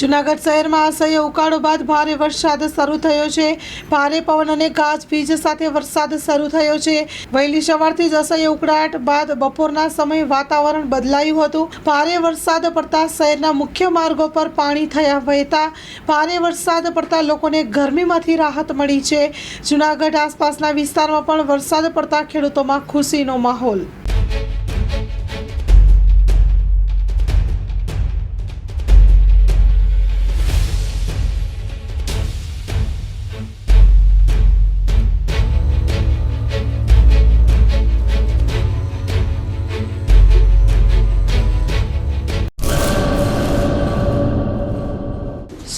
જુનાગઢ શહેરમાં અસહ્ય ઉકાળો બાદ ભારે વરસાદ શરૂ થયો છે. ભારે પવન અને ગાજવીજ સાથે વરસાદ શરૂ થયો છે. વહેલી સવારથી જ અસહ્ય ઉકળાટ બાદ બપોરના સમયે વાતાવરણ બદલાયું હતું. ભારે વરસાદ પડતા શહેરના મુખ્ય માર્ગો પર પાણી થયા વહેતા. ભારે વરસાદ પડતા લોકોને ગરમીમાંથી રાહત મળી છે. જુનાગઢ આસપાસના વિસ્તારમાં પણ વરસાદ પડતા ખેડૂતોમાં ખુશીનો માહોલ.